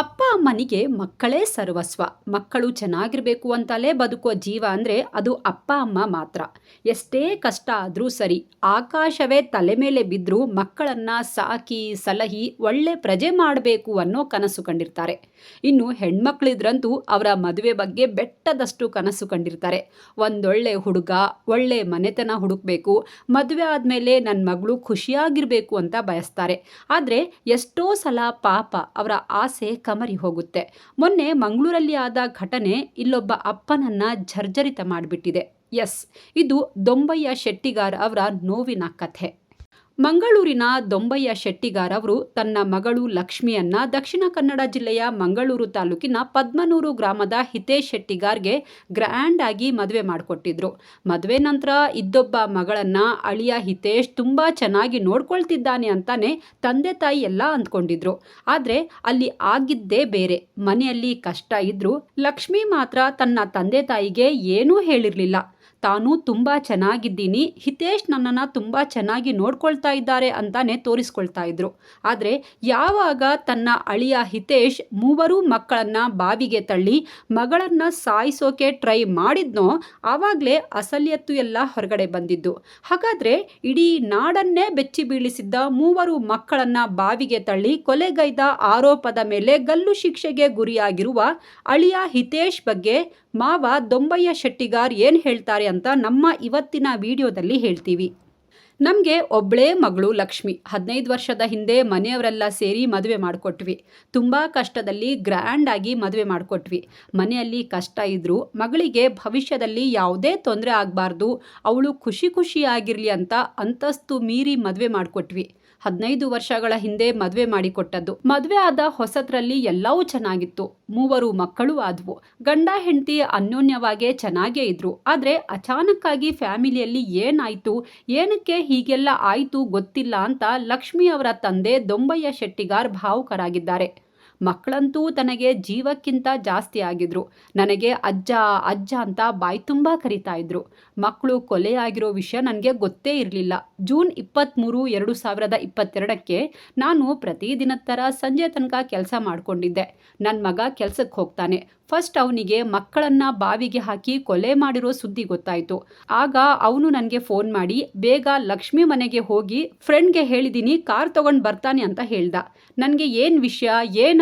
ಅಪ್ಪ ಅಮ್ಮನಿಗೆ ಮಕ್ಕಳೇ ಸರ್ವಸ್ವ. ಮಕ್ಕಳು ಚೆನ್ನಾಗಿರಬೇಕು ಅಂತಲೇ ಬದುಕುವ ಜೀವ ಅಂದರೆ ಅದು ಅಪ್ಪ ಅಮ್ಮ ಮಾತ್ರ. ಎಷ್ಟೇ ಕಷ್ಟ ಆದರೂ ಸರಿ, ಆಕಾಶವೇ ತಲೆ ಮೇಲೆ ಬಿದ್ದರೂ ಮಕ್ಕಳನ್ನು ಸಾಕಿ, ಸಲಹಿ, ಒಳ್ಳೆ ಪ್ರಜೆ ಮಾಡಬೇಕು ಅನ್ನೋ ಕನಸು ಕಂಡಿರ್ತಾರೆ. ಇನ್ನು ಹೆಣ್ಮಕ್ಳಿದ್ರಂತೂ ಅವರ ಮದುವೆ ಬಗ್ಗೆ ಬೆಟ್ಟದಷ್ಟು ಕನಸು ಕಂಡಿರ್ತಾರೆ. ಒಂದೊಳ್ಳೆ ಹುಡುಗ, ಒಳ್ಳೆ ಮನೆತನ ಹುಡುಕಬೇಕು, ಮದುವೆ ಆದಮೇಲೆ ನನ್ನ ಮಗಳು ಖುಷಿಯಾಗಿರಬೇಕು ಅಂತ ಬಯಸ್ತಾರೆ. ಆದರೆ ಎಷ್ಟೋ ಸಲ ಪಾಪ ಅವರ ಆಸೆ ಕಮರಿ ಹೋಗುತ್ತೆ. ಮೊನ್ನೆ ಮಂಗಳೂರಲ್ಲಿ ಆದ ಘಟನೆ ಇಲ್ಲೊಬ್ಬ ಅಪ್ಪನನ್ನ ಜರ್ಜರಿತ ಮಾಡಿಬಿಟ್ಟಿದೆ. ಎಸ್ ಇದು ದೊಂಬಯ್ಯ ಶೆಟ್ಟಿಗಾರ್ ಅವರ ನೋವಿನ ಕಥೆ. ಮಂಗಳೂರಿನ ದೊಂಬಯ್ಯ ಶೆಟ್ಟಿಗಾರ್ ಅವರು ತನ್ನ ಮಗಳು ಲಕ್ಷ್ಮಿಯನ್ನ ದಕ್ಷಿಣ ಕನ್ನಡ ಜಿಲ್ಲೆಯ ಮಂಗಳೂರು ತಾಲೂಕಿನ ಪದ್ಮನೂರು ಗ್ರಾಮದ ಹಿತೇಶ್ ಶೆಟ್ಟಿಗಾರ್ಗೆ ಗ್ರ್ಯಾಂಡ್ ಆಗಿ ಮದುವೆ ಮಾಡಿಕೊಟ್ಟಿದ್ರು. ಮದುವೆ ನಂತರ ಇದ್ದೊಬ್ಬ ಮಗಳನ್ನ ಅಳಿಯ ಹಿತೇಶ್ ತುಂಬಾ ಚೆನ್ನಾಗಿ ನೋಡ್ಕೊಳ್ತಿದ್ದಾನೆ ಅಂತಾನೆ ತಂದೆ ತಾಯಿ ಎಲ್ಲ ಅಂದ್ಕೊಂಡಿದ್ರು. ಆದ್ರೆ ಅಲ್ಲಿ ಆಗಿದ್ದೇ ಬೇರೆ. ಮನೆಯಲ್ಲಿ ಕಷ್ಟ ಇದ್ರು ಲಕ್ಷ್ಮಿ ಮಾತ್ರ ತನ್ನ ತಂದೆ ತಾಯಿಗೆ ಏನೂ ಹೇಳಿರ್ಲಿಲ್ಲ. ತಾನು ತುಂಬ ಚೆನ್ನಾಗಿದ್ದೀನಿ. ಹಿತೇಶ್ ನನ್ನನ್ನು ತುಂಬ ಚೆನ್ನಾಗಿ ನೋಡ್ಕೊಳ್ತಾ ಇದ್ದಾರೆ ಅಂತಾನೆ ತೋರಿಸ್ಕೊಳ್ತಾ ಇದ್ರು. ಆದರೆ ಯಾವಾಗ ತನ್ನ ಅಳಿಯ ಹಿತೇಶ್ ಮೂವರು ಮಕ್ಕಳನ್ನ ಬಾವಿಗೆ ತಳ್ಳಿ ಮಗಳನ್ನ ಸಾಯಿಸೋಕೆ ಟ್ರೈ ಮಾಡಿದ್ನೋ ಆವಾಗಲೇ ಅಸಲ್ಯತ್ತು ಎಲ್ಲ ಹೊರಗಡೆ ಬಂದಿದ್ದು. ಹಾಗಾದ್ರೆ ಇಡೀ ನಾಡನ್ನೇ ಬೆಚ್ಚಿ ಬೀಳಿಸಿದ್ದ ಮೂವರು ಮಕ್ಕಳನ್ನು ಬಾವಿಗೆ ತಳ್ಳಿ ಕೊಲೆಗೈದ ಆರೋಪದ ಮೇಲೆ ಗಲ್ಲು ಶಿಕ್ಷೆಗೆ ಗುರಿಯಾಗಿರುವ ಅಳಿಯ ಹಿತೇಶ್ ಬಗ್ಗೆ ಮಾವ ದೊಂಬಯ್ಯ ಶೆಟ್ಟಿಗಾರ್ ಏನು ಹೇಳ್ತಾರೆ ಅಂತ ನಮ್ಮ ಇವತ್ತಿನ ವಿಡಿಯೋದಲ್ಲಿ ಹೇಳ್ತೀವಿ. ನಮಗೆ ಒಬ್ಬಳೇ ಮಗಳು ಲಕ್ಷ್ಮಿ. ಹದಿನೈದು ವರ್ಷದ ಹಿಂದೆ ಮನೆಯವರೆಲ್ಲ ಸೇರಿ ಮದುವೆ ಮಾಡಿಕೊಟ್ವಿ. ತುಂಬ ಕಷ್ಟದಲ್ಲಿ ಗ್ರ್ಯಾಂಡ್ ಆಗಿ ಮದುವೆ ಮಾಡಿಕೊಟ್ವಿ. ಮನೆಯಲ್ಲಿ ಕಷ್ಟ ಇದ್ದರೂ ಮಗಳಿಗೆ ಭವಿಷ್ಯದಲ್ಲಿ ಯಾವುದೇ ತೊಂದರೆ ಆಗಬಾರ್ದು, ಅವಳು ಖುಷಿ ಖುಷಿಯಾಗಿರಲಿ ಅಂತ ಅಂತಸ್ತು ಮೀರಿ ಮದುವೆ ಮಾಡಿಕೊಟ್ವಿ. ಹದಿನೈದು ವರ್ಷಗಳ ಹಿಂದೆ ಮದುವೆ ಮಾಡಿಕೊಟ್ಟದ್ದು. ಮದುವೆ ಆದ ಹೊಸತ್ರಲ್ಲಿ ಎಲ್ಲವೂ ಚೆನ್ನಾಗಿತ್ತು. ಮೂವರು ಮಕ್ಕಳು ಆದ್ವು. ಗಂಡ ಹೆಂಡತಿ ಅನ್ಯೋನ್ಯವಾಗೇ ಚೆನ್ನಾಗೇ ಇದ್ರು. ಆದರೆ ಅಚಾನಕ್ಕಾಗಿ ಫ್ಯಾಮಿಲಿಯಲ್ಲಿ ಏನಾಯ್ತು? ಏನಕ್ಕೆ ಹೀಗೆಲ್ಲ ಆಯಿತು ಗೊತ್ತಿಲ್ಲ ಅಂತ ಲಕ್ಷ್ಮಿ ಅವರ ತಂದೆ ದೊಂಬಯ್ಯ ಶೆಟ್ಟಿಗಾರ್ ಭಾವುಕರಾಗಿದ್ದಾರೆ. ಮಕ್ಕಳಂತೂ ತನಗೆ ಜೀವಕ್ಕಿಂತ ಜಾಸ್ತಿ ಆಗಿದ್ರು. ನನಗೆ ಅಜ್ಜ ಅಜ್ಜ ಅಂತ ಬಾಯಿ ತುಂಬ ಕರಿತಾ ಇದ್ರು. ಮಕ್ಕಳು ಕೊಲೆಯಾಗಿರೋ ವಿಷಯ ನನಗೆ ಗೊತ್ತೇ ಇರಲಿಲ್ಲ. ಜೂನ್ ಇಪ್ಪತ್ತ್ಮೂರು ಎರಡು ಸಾವಿರದ ಇಪ್ಪತ್ತೆರಡಕ್ಕೆ ನಾನು ಪ್ರತಿದಿನ ಥರ ಸಂಜೆ ತನಕ ಕೆಲಸ ಮಾಡಿಕೊಂಡಿದ್ದೆ. ನನ್ನ ಮಗ ಕೆಲಸಕ್ಕೆ ಹೋಗ್ತಾನೆ. ಫಸ್ಟ್ ಅವನಿಗೆ ಮಕ್ಕಳನ್ನ ಬಾವಿಗೆ ಹಾಕಿ ಕೊಲೆ ಮಾಡಿರೋ ಸುದ್ದಿ ಗೊತ್ತಾಯಿತು. ಆಗ ಅವನು ನನಗೆ ಫೋನ್ ಮಾಡಿ, ಬೇಗ ಲಕ್ಷ್ಮಿ ಮನೆಗೆ ಹೋಗಿ ಫ್ರೆಂಡ್ಗೆ ಹೇಳಿದ್ದೀನಿ ಕಾರ್ ತಗೊಂಡು ಬರ್ತಾನೆ ಅಂತ ಹೇಳ್ದ. ನನಗೆ ಏನು ವಿಷಯ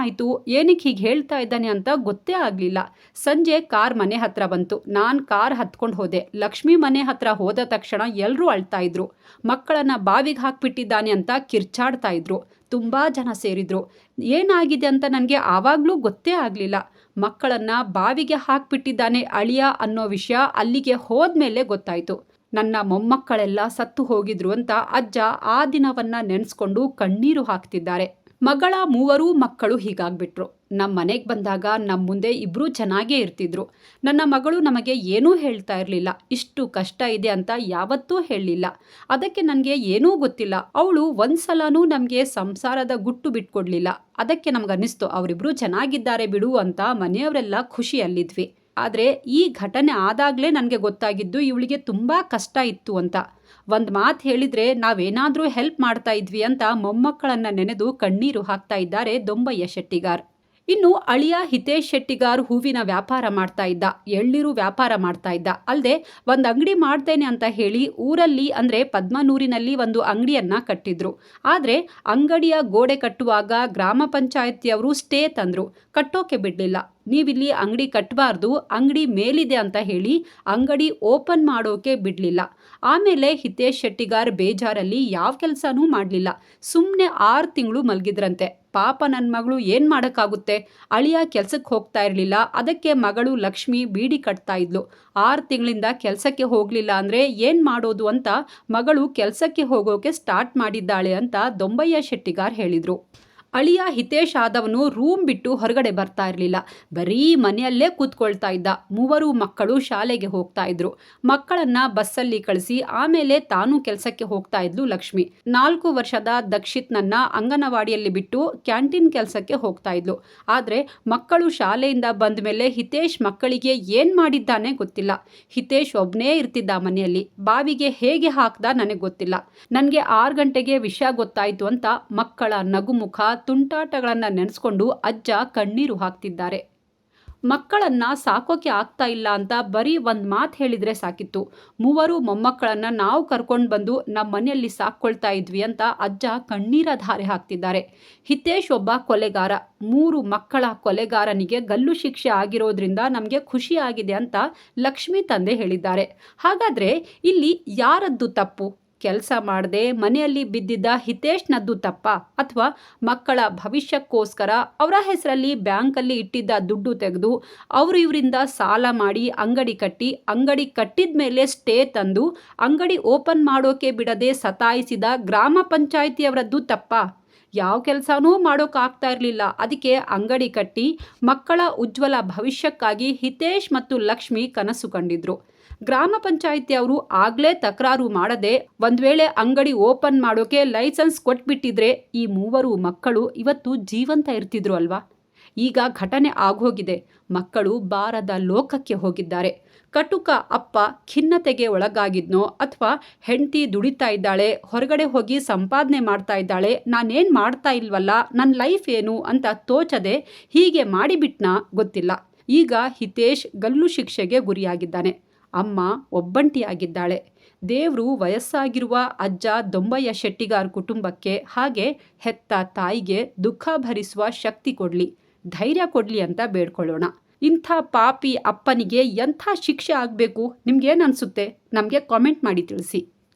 ಏನಾಯಿತು? ಏನಕ್ಕೆ ಹೀಗೆ ಹೇಳ್ತಾ ಇದ್ದಾನೆ ಅಂತ ಗೊತ್ತೇ ಆಗಲಿಲ್ಲ. ಸಂಜೆ ಕಾರ್ ಮನೆ ಹತ್ರ ಬಂತು. ನಾನು ಕಾರ್ ಹತ್ಕೊಂಡು ಹೋದೆ. ಲಕ್ಷ್ಮಿ ಮನೆ ಹತ್ರ ಹೋದ ತಕ್ಷಣ ಎಲ್ಲರೂ ಅಳ್ತಾ ಇದ್ರು. ಮಕ್ಕಳನ್ನ ಬಾವಿಗೆ ಹಾಕ್ಬಿಟ್ಟಿದ್ದಾನೆ ಅಂತ ಕಿರ್ಚಾಡ್ತಾ ಇದ್ರು. ತುಂಬ ಜನ ಸೇರಿದ್ರು. ಏನಾಗಿದೆ ಅಂತ ನನಗೆ ಆವಾಗಲೂ ಗೊತ್ತೇ ಆಗಲಿಲ್ಲ. ಮಕ್ಕಳನ್ನ ಬಾವಿಗೆ ಹಾಕ್ಬಿಟ್ಟಿದ್ದಾನೆ ಅಳಿಯ ಅನ್ನೋ ವಿಷಯ ಅಲ್ಲಿಗೆ ಹೋದ್ಮೇಲೆ ಗೊತ್ತಾಯಿತು. ನನ್ನ ಮೊಮ್ಮಕ್ಕಳೆಲ್ಲ ಸತ್ತು ಹೋಗಿದ್ರು ಅಂತ ಅಜ್ಜ ಆ ದಿನವನ್ನ ನೆನೆಸ್ಕೊಂಡು ಕಣ್ಣೀರು ಹಾಕ್ತಿದ್ದಾರೆ. ಮಗಳ ಮೂವರೂ ಮಕ್ಕಳು ಹೀಗಾಗ್ಬಿಟ್ರು. ನಮ್ಮ ಮನೆಗೆ ಬಂದಾಗ ನಮ್ಮ ಮುಂದೆ ಇಬ್ಬರೂ ಚೆನ್ನಾಗೇ ಇರ್ತಿದ್ರು. ನನ್ನ ಮಗಳು ನಮಗೆ ಏನೂ ಹೇಳ್ತಾ ಇರಲಿಲ್ಲ. ಇಷ್ಟು ಕಷ್ಟ ಇದೆ ಅಂತ ಯಾವತ್ತೂ ಹೇಳಲಿಲ್ಲ. ಅದಕ್ಕೆ ನನಗೆ ಏನೂ ಗೊತ್ತಿಲ್ಲ. ಅವಳು ಒಂದ್ಸಲನೂ ನಮಗೆ ಸಂಸಾರದ ಗುಟ್ಟು ಬಿಟ್ಕೊಡ್ಲಿಲ್ಲ. ಅದಕ್ಕೆ ನಮಗನ್ನಿಸ್ತು, ಅವರಿಬ್ರು ಚೆನ್ನಾಗಿದ್ದಾರೆ ಬಿಡು ಅಂತ ಮನೆಯವರೆಲ್ಲ ಖುಷಿಯಲ್ಲಿದ್ವಿ. ಆದರೆ ಈ ಘಟನೆ ಆದಾಗಲೇ ನನಗೆ ಗೊತ್ತಾಗಿದ್ದು, ಇವಳಿಗೆ ತುಂಬ ಕಷ್ಟ ಇತ್ತು ಅಂತ. ಒಂದು ಮಾತು ಹೇಳಿದ್ರೆ ನಾವೇನಾದರೂ ಹೆಲ್ಪ್ ಮಾಡ್ತಾ ಇದ್ವಿ ಅಂತ ಮೊಮ್ಮಕ್ಕಳನ್ನ ನೆನೆದು ಕಣ್ಣೀರು ಹಾಕ್ತಾ ಇದ್ದಾರೆ ದೊಂಬಯ್ಯ ಶೆಟ್ಟಿಗಾರ್. ಇನ್ನು ಅಳಿಯ ಹಿತೇಶ್ ಶೆಟ್ಟಿಗಾರ್ ಹೂವಿನ ವ್ಯಾಪಾರ ಮಾಡ್ತಾ ಇದ್ದ, ಎಳ್ಳಿರು ವ್ಯಾಪಾರ ಮಾಡ್ತಾ ಇದ್ದ. ಅಲ್ಲದೆ ಒಂದು ಅಂಗಡಿ ಮಾಡ್ತೇನೆ ಅಂತ ಹೇಳಿ ಊರಲ್ಲಿ ಅಂದರೆ ಪದ್ಮನೂರಿನಲ್ಲಿ ಒಂದು ಅಂಗಡಿಯನ್ನ ಕಟ್ಟಿದ್ರು. ಆದರೆ ಅಂಗಡಿಯ ಗೋಡೆ ಕಟ್ಟುವಾಗ ಗ್ರಾಮ ಪಂಚಾಯತಿಯವರು ಸ್ಟೇ ತಂದರು. ಕಟ್ಟೋಕೆ ಬಿಡಲಿಲ್ಲ. ನೀವಿಲ್ಲಿ ಅಂಗಡಿ ಕಟ್ಟಬಾರ್ದು ಅಂಗಡಿ ಮೇಲಿದೆ ಅಂತ ಹೇಳಿ ಅಂಗಡಿ ಓಪನ್ ಮಾಡೋಕೆ ಬಿಡಲಿಲ್ಲ. ಆಮೇಲೆ ಹಿತೇಶ್ ಶೆಟ್ಟಿಗಾರ್ ಬೇಜಾರಲ್ಲಿ ಯಾವ ಕೆಲಸನೂ ಮಾಡಲಿಲ್ಲ. ಸುಮ್ಮನೆ ಆರು ತಿಂಗಳು ಮಲಗಿದ್ರಂತೆ. ಪಾಪ ನನ್ನ ಮಗಳು ಏನು ಮಾಡೋಕ್ಕಾಗುತ್ತೆ? ಅಳಿಯ ಕೆಲಸಕ್ಕೆ ಹೋಗ್ತಾ ಇರಲಿಲ್ಲ. ಅದಕ್ಕೆ ಮಗಳು ಲಕ್ಷ್ಮಿ ಬೀಡಿ ಕಟ್ತಾ ಇದ್ಲು. ಆರು ತಿಂಗಳಿಂದ ಕೆಲಸಕ್ಕೆ ಹೋಗಲಿಲ್ಲ ಅಂದರೆ ಏನು ಮಾಡೋದು ಅಂತ ಮಗಳು ಕೆಲಸಕ್ಕೆ ಹೋಗೋಕೆ ಸ್ಟಾರ್ಟ್ ಮಾಡಿದ್ದಾಳೆ ಅಂತ ದೊಂಬಯ್ಯ ಶೆಟ್ಟಿಗಾರ್ ಹೇಳಿದರು. ಅಳಿಯ ಹಿತೇಶ್ ಆದವನು ರೂಮ್ ಬಿಟ್ಟು ಹೊರಗಡೆ ಬರ್ತಾ ಇರಲಿಲ್ಲ. ಬರೀ ಮನೆಯಲ್ಲೇ ಕೂತ್ಕೊಳ್ತಾ ಇದ್ದ. ಮೂವರು ಮಕ್ಕಳು ಶಾಲೆಗೆ ಹೋಗ್ತಾ ಇದ್ರು. ಮಕ್ಕಳನ್ನ ಬಸ್ಸಲ್ಲಿ ಕಳಿಸಿ ಆಮೇಲೆ ತಾನು ಕೆಲಸಕ್ಕೆ ಹೋಗ್ತಾ ಇದ್ಲು ಲಕ್ಷ್ಮಿ. ನಾಲ್ಕು ವರ್ಷದ ದಕ್ಷಿತ್ನನ್ನ ಅಂಗನವಾಡಿಯಲ್ಲಿ ಬಿಟ್ಟು ಕ್ಯಾಂಟೀನ್ ಕೆಲಸಕ್ಕೆ ಹೋಗ್ತಾ ಇದ್ಲು. ಆದ್ರೆ ಮಕ್ಕಳು ಶಾಲೆಯಿಂದ ಬಂದ ಮೇಲೆ ಹಿತೇಶ್ ಮಕ್ಕಳಿಗೆ ಏನ್ ಮಾಡಿದ್ದಾನೆ ಗೊತ್ತಿಲ್ಲ. ಹಿತೇಶ್ ಒಬ್ನೇ ಇರ್ತಿದ್ದ ಮನೆಯಲ್ಲಿ. ಬಾವಿಗೆ ಹೇಗೆ ಹಾಕ್ದ ನನಗೆ ಗೊತ್ತಿಲ್ಲ. ನನಗೆ ಆರು ಗಂಟೆಗೆ ವಿಷಯ ಗೊತ್ತಾಯ್ತು ಅಂತ ಮಕ್ಕಳ ನಗುಮುಖ ತುಂಟಾಟಗಳನ್ನ ನೆನೆಸ್ಕೊಂಡು ಅಜ್ಜ ಕಣ್ಣೀರು ಹಾಕ್ತಿದ್ದಾರೆ. ಮಕ್ಕಳನ್ನ ಸಾಕೋಕೆ ಆಗ್ತಾ ಇಲ್ಲ ಅಂತ ಬರೀ ಒಂದು ಮಾತು ಹೇಳಿದ್ರೆ ಸಾಕಿತ್ತು. ಮೂವರು ಮೊಮ್ಮಕ್ಕಳನ್ನ ನಾವು ಕರ್ಕೊಂಡು ಬಂದು ನಮ್ಮ ಮನೆಯಲ್ಲಿ ಸಾಕ್ಕೊಳ್ತಾ ಇದ್ವಿ ಅಂತ ಅಜ್ಜ ಕಣ್ಣೀರ ಧಾರೆ ಹಾಕ್ತಿದ್ದಾರೆ. ಹಿತೇಶ್ ಒಬ್ಬ ಕೊಲೆಗಾರ. ಮೂರು ಮಕ್ಕಳ ಕೊಲೆಗಾರನಿಗೆ ಗಲ್ಲು ಶಿಕ್ಷೆ ಆಗಿರೋದ್ರಿಂದ ನಮಗೆ ಖುಷಿ ಆಗಿದೆ ಅಂತ ಲಕ್ಷ್ಮಿ ತಂದೆ ಹೇಳಿದ್ದಾರೆ. ಹಾಗಾದ್ರೆ ಇಲ್ಲಿ ಯಾರದ್ದು ತಪ್ಪು? ಕೆಲಸ ಮಾಡದೆ ಮನೆಯಲ್ಲಿ ಬಿದ್ದಿದ್ದ ಹಿತೇಶ್ನದ್ದು ತಪ್ಪ ಅಥವಾ ಮಕ್ಕಳ ಭವಿಷ್ಯಕ್ಕೋಸ್ಕರ ಅವರ ಹೆಸರಲ್ಲಿ ಬ್ಯಾಂಕಲ್ಲಿ ಇಟ್ಟಿದ್ದ ದುಡ್ಡು ತೆಗೆದು ಅವರು ಇವರಿಂದ ಸಾಲ ಮಾಡಿ ಅಂಗಡಿ ಕಟ್ಟಿ, ಅಂಗಡಿ ಕಟ್ಟಿದ ಮೇಲೆ ಸ್ಟೇ ತಂದು ಅಂಗಡಿ ಓಪನ್ ಮಾಡೋಕೆ ಬಿಡದೆ ಸತಾಯಿಸಿದ ಗ್ರಾಮ ಪಂಚಾಯಿತಿಯವರದ್ದು ತಪ್ಪ. ಯಾವ ಕೆಲಸನೂ ಮಾಡೋಕ್ಕಾಗ್ತಾ ಇರಲಿಲ್ಲ. ಅದಕ್ಕೆ ಅಂಗಡಿ ಕಟ್ಟಿ ಮಕ್ಕಳ ಉಜ್ವಲ ಭವಿಷ್ಯಕ್ಕಾಗಿ ಹಿತೇಶ್ ಮತ್ತು ಲಕ್ಷ್ಮಿ ಕನಸು ಕಂಡಿದ್ರು. ಗ್ರಾಮ ಪಂಚಾಯಿತಿ ಅವರು ಆಗಲೇ ತಕರಾರು ಮಾಡದೆ ಒಂದ್ ವೇಳೆ ಅಂಗಡಿ ಓಪನ್ ಮಾಡೋಕೆ ಲೈಸೆನ್ಸ್ ಕೊಟ್ಬಿಟ್ಟಿದ್ರೆ ಈ ಮೂವರು ಮಕ್ಕಳು ಇವತ್ತು ಜೀವಂತ ಇರ್ತಿದ್ರು ಅಲ್ವಾ? ಈಗ ಘಟನೆ ಆಗೋಗಿದೆ. ಮಕ್ಕಳು ಬಾರದ ಲೋಕಕ್ಕೆ ಹೋಗಿದ್ದಾರೆ. ಕಟುಕ ಅಪ್ಪ ಖಿನ್ನತೆಗೆ ಒಳಗಾಗಿದ್ನೋ ಅಥವಾ ಹೆಂಡತಿ ದುಡಿತಾ ಇದ್ದಾಳೆ, ಹೊರಗಡೆ ಹೋಗಿ ಸಂಪಾದನೆ ಮಾಡ್ತಾ ಇದ್ದಾಳೆ, ನಾನೇನು ಮಾಡ್ತಾ ಇಲ್ವಲ್ಲ ನನ್ನ ಲೈಫ್ ಏನು ಅಂತ ತೋಚದೆ ಹೀಗೆ ಮಾಡಿಬಿಟ್ನಾ ಗೊತ್ತಿಲ್ಲ. ಈಗ ಹಿತೇಶ್ ಗಲ್ಲು ಶಿಕ್ಷೆಗೆ ಗುರಿಯಾಗಿದ್ದಾನೆ. ಅಮ್ಮ ಒಬ್ಬಂಟಿಯಾಗಿದ್ದಾಳೆ. ದೇವರು ವಯಸ್ಸಾಗಿರುವ ಅಜ್ಜ ದೊಂಬಯ್ಯ ಶೆಟ್ಟಿಗಾರ್ ಕುಟುಂಬಕ್ಕೆ ಹಾಗೆ ಹೆತ್ತ ತಾಯಿಗೆ ದುಃಖ ಭರಿಸುವ ಶಕ್ತಿ ಕೊಡಲಿ. ಧೈರ್ಯ ಕೊಡಲಿ ಅಂತ ಬೇಡ್ಕೊಳ್ಳೋಣ. ಇಂಥ ಪಾಪಿ ಅಪ್ಪನಿಗೆ ಎಂಥ ಶಿಕ್ಷೆ ಆಗಬೇಕು? ನಿಮ್ಗೇನು ಅನಿಸುತ್ತೆ? ನಮಗೆ ಕಾಮೆಂಟ್ ಮಾಡಿ ತಿಳಿಸಿ.